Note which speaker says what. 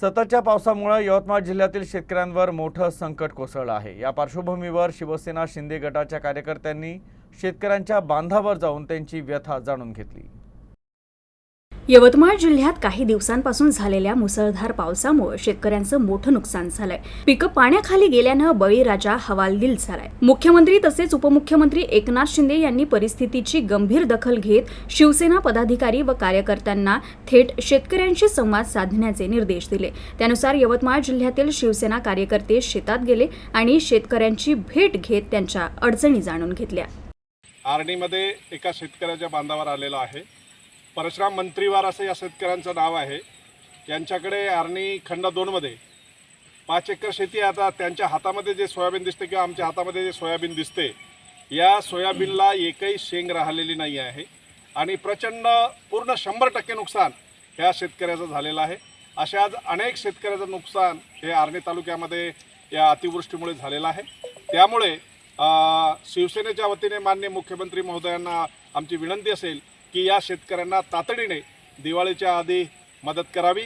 Speaker 1: सततच्या पावसामुळे यवतमाळ जिल्ह्यातील शेतकऱ्यांवर मोठं संकट कोसळलं आहे. या पार्श्वभूमीवर शिवसेना शिंदे गटाच्या कार्यकर्त्यांनी शेतकऱ्यांच्या बांधावर जाऊन त्यांची व्यथा जाणून घेतली.
Speaker 2: यवतमाळ जिल्ह्यात काही दिवसांपासून झालेल्या मुसळधार पावसामुळे शेतकऱ्यांचं मोठं नुकसान झालंय. पिकं पाण्याखाली गेल्यानं बळीराजा हवालदिल झालाय. मुख्यमंत्री तसेच उपमुख्यमंत्री एकनाथ शिंदे यांनी परिस्थितीची गंभीर दखल घेत शिवसेना पदाधिकारी व कार्यकर्त्यांना थेट शेतकऱ्यांशी संवाद साधण्याचे निर्देश दिले. त्यानुसार यवतमाळ जिल्ह्यातील शिवसेना कार्यकर्ते शेतात गेले आणि शेतकऱ्यांची भेट घेत त्यांच्या अडचणी जाणून घेतल्या.
Speaker 3: आर्णीमध्ये एका शेतकऱ्याच्या बांधावर आलेला आहे. परशुराम मंत्रीवार असं या शेतकऱ्यांचं नाव आहे. यांच्याकडे आर्णी खंड दोनमध्ये पाच एकर शेती आहे. आता त्यांच्या हातामध्ये जे सोयाबीन दिसते किंवा आमच्या हातामध्ये जे सोयाबीन दिसते या सोयाबीनला एकही शेंग राहिलेली नाही आहे. आणि प्रचंड पूर्ण शंभर टक्के नुकसान ह्या शेतकऱ्याचं झालेलं आहे. अशा आज अनेक शेतकऱ्याचं नुकसान हे आर्णी तालुक्यामध्ये या अतिवृष्टीमुळे झालेलं आहे. त्यामुळे शिवसेनेच्या वतीने मान्य मुख्यमंत्री महोदयांना आमची विनंती असेल की या शेतकऱ्यांना तातडीने दिवाळीच्या आधी मदत करावी.